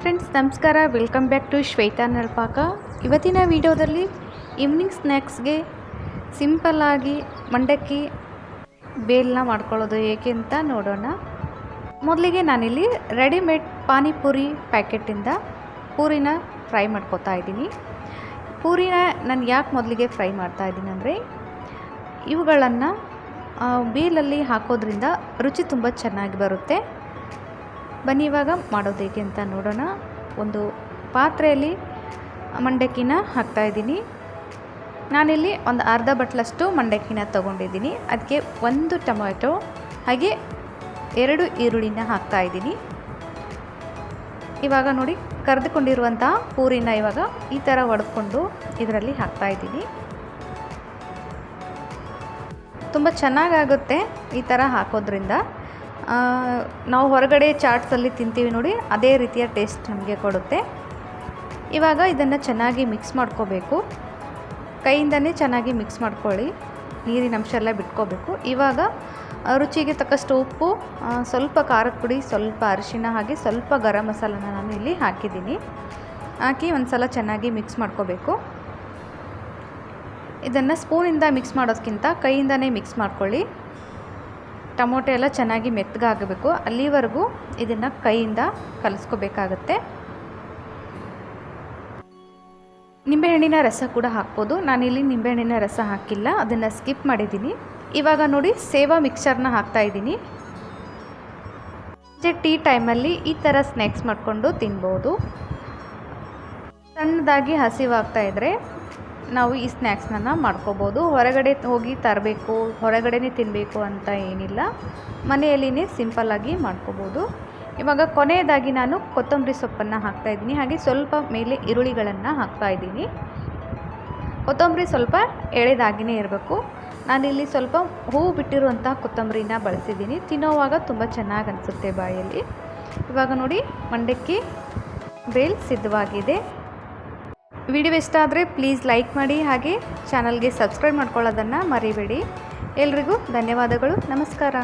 Friends ನಮಸ್ಕಾರ. Welcome back to Shweta Nalpaka ಇವತ್ತಿನ ವಿಡಿಯೋದಲ್ಲಿ ಈವ್ನಿಂಗ್ ಸ್ನ್ಯಾಕ್ಸ್ಗೆ ಸಿಂಪಲ್ಲಾಗಿ ಮಂಡಕ್ಕಿ ಬೇಲ್ನ ಮಾಡ್ಕೊಳ್ಳೋದು ಏಕೆ ಅಂತ ನೋಡೋಣ. ಮೊದಲಿಗೆ ನಾನಿಲ್ಲಿ ರೆಡಿಮೇಡ್ ಪಾನಿಪುರಿ ಪ್ಯಾಕೆಟಿಂದ ಪೂರಿನ ಫ್ರೈ ಮಾಡ್ಕೊತಾ ಇದ್ದೀನಿ. ಪೂರಿನ ನಾನು ಯಾಕೆ ಮೊದಲಿಗೆ ಫ್ರೈ ಮಾಡ್ತಾ ಇದ್ದೀನಿ ಅಂದರೆ, ಇವುಗಳನ್ನು ಬೇಲಲ್ಲಿ ಹಾಕೋದ್ರಿಂದ ರುಚಿ ತುಂಬ ಚೆನ್ನಾಗಿ ಬರುತ್ತೆ. ಬನ್ನಿ ಇವಾಗ ಮಾಡೋದು ಹೇಗೆ ಅಂತ ನೋಡೋಣ. ಒಂದು ಪಾತ್ರೆಯಲ್ಲಿ ಮಂಡಕ್ಕಿನ ಹಾಕ್ತಾಯಿದ್ದೀನಿ ನಾನಿಲ್ಲಿ ಒಂದು ಅರ್ಧ ಬಟ್ಲಷ್ಟು ಮಂಡಕ್ಕಿನ ತೊಗೊಂಡಿದ್ದೀನಿ. ಅದಕ್ಕೆ ಒಂದು ಟೊಮೆಟೊ, ಹಾಗೆ ಎರಡು ಈರುಳ್ಳಿನ ಹಾಕ್ತಾಯಿದ್ದೀನಿ ಇವಾಗ ನೋಡಿ, ಕರೆದುಕೊಂಡಿರುವಂಥ ಪೂರಿನ ಇವಾಗ ಈ ಥರ ಒಡೆದ್ಕೊಂಡು ಇದರಲ್ಲಿ ಹಾಕ್ತಾಯಿದ್ದೀನಿ ತುಂಬ ಚೆನ್ನಾಗಾಗುತ್ತೆ ಈ ಥರ ಹಾಕೋದ್ರಿಂದ. ನಾವು ಹೊರಗಡೆ ಚಾಟ್ಸಲ್ಲಿ ತಿಂತೀವಿ ನೋಡಿ, ಅದೇ ರೀತಿಯ ಟೇಸ್ಟ್ ನಮಗೆ ಕೊಡುತ್ತೆ. ಇವಾಗ ಇದನ್ನು ಚೆನ್ನಾಗಿ ಮಿಕ್ಸ್ ಮಾಡ್ಕೋಬೇಕು. ಕೈಯಿಂದನೇ ಚೆನ್ನಾಗಿ ಮಿಕ್ಸ್ ಮಾಡ್ಕೊಳ್ಳಿ. ನೀರಿನ ಅಂಶ ಎಲ್ಲ ಬಿಟ್ಕೋಬೇಕು. ಇವಾಗ ರುಚಿಗೆ ತಕ್ಕಷ್ಟು ಉಪ್ಪು ಸ್ವಲ್ಪ ಖಾರದ ಪುಡಿ, ಸ್ವಲ್ಪ ಅರಿಶಿನ ಹಾಗೆ ಸ್ವಲ್ಪ ಗರಂ ಮಸಾಲನ ನಾನು ಇಲ್ಲಿ ಹಾಕಿದ್ದೀನಿ. ಹಾಕಿ ಒಂದು ಸಲ ಚೆನ್ನಾಗಿ ಮಿಕ್ಸ್ ಮಾಡ್ಕೋಬೇಕು. ಇದನ್ನು ಸ್ಪೂನಿಂದ ಮಿಕ್ಸ್ ಮಾಡೋದಕ್ಕಿಂತ ಕೈಯಿಂದನೇ ಮಿಕ್ಸ್ ಮಾಡ್ಕೊಳ್ಳಿ. ಟೊಮೊಟೊ ಎಲ್ಲ ಚೆನ್ನಾಗಿ ಮೆತ್ತಗಾಗಬೇಕು. ಅಲ್ಲಿವರೆಗೂ ಇದನ್ನು ಕೈಯಿಂದ ಕಲಸ್ಕೋಬೇಕಾಗತ್ತೆ. ನಿಂಬೆಹಣ್ಣಿನ ರಸ ಕೂಡ ಹಾಕ್ಬೋದು. ನಾನಿಲ್ಲಿ ನಿಂಬೆಹಣ್ಣಿನ ರಸ ಹಾಕಿಲ್ಲ, ಅದನ್ನು ಸ್ಕಿಪ್ ಮಾಡಿದ್ದೀನಿ. ಇವಾಗ ನೋಡಿ, ಸೇವಾ ಮಿಕ್ಸರ್ನ ಹಾಕ್ತಾಯಿದ್ದೀನಿ ಟೀ ಟೈಮಲ್ಲಿ ಈ ಥರ ಸ್ನ್ಯಾಕ್ಸ್ ಮಾಡಿಕೊಂಡು ತಿನ್ಬೋದು. ಸಣ್ಣದಾಗಿ ಹಸಿವಾಗ್ತಾ ಇದ್ದರೆ ನಾವು ಈ ಸ್ನ್ಯಾಕ್ಸ್ನ ಮಾಡ್ಕೋಬೋದು. ಹೊರಗಡೆ ಹೋಗಿ ತರಬೇಕು, ಹೊರಗಡೆನೇ ತಿನ್ನಬೇಕು ಅಂತ ಏನಿಲ್ಲ. ಮನೆಯಲ್ಲಿನೇ ಸಿಂಪಲ್ಲಾಗಿ ಮಾಡ್ಕೋಬೋದು. ಇವಾಗ ಕೊನೆಯದಾಗಿ ನಾನು ಕೊತ್ತಂಬರಿ ಸೊಪ್ಪನ್ನು ಹಾಕ್ತಾಯಿದ್ದೀನಿ ಹಾಗೆ ಸ್ವಲ್ಪ ಮೇಲೆ ಈರುಳ್ಳಿಗಳನ್ನು ಹಾಕ್ತಾಯಿದ್ದೀನಿ ಕೊತ್ತಂಬರಿ ಸ್ವಲ್ಪ ಎಳೆದಾಗಿಯೇ ಇರಬೇಕು. ನಾನಿಲ್ಲಿ ಸ್ವಲ್ಪ ಹೂವು ಬಿಟ್ಟಿರುವಂಥ ಕೊತ್ತಂಬರಿನ ಬಳಸಿದ್ದೀನಿ. ತಿನ್ನೋವಾಗ ತುಂಬ ಚೆನ್ನಾಗಿ ಅನಿಸುತ್ತೆ ಬಾಯಲ್ಲಿ. ಇವಾಗ ನೋಡಿ, ಮಂಡಕ್ಕಿ ಬೇಲ್ ಸಿದ್ಧವಾಗಿದೆ. ವಿಡಿಯೋ ಇಷ್ಟ ಆದರೆ ಪ್ಲೀಸ್ ಲೈಕ್ ಮಾಡಿ ಹಾಗೆ ಚಾನಲ್ಗೆ ಸಬ್ಸ್ಕ್ರೈಬ್ ಮಾಡ್ಕೊಳ್ಳೋದನ್ನು ಮರಿಬೇಡಿ. ಎಲ್ರಿಗೂ ಧನ್ಯವಾದಗಳು. ನಮಸ್ಕಾರ.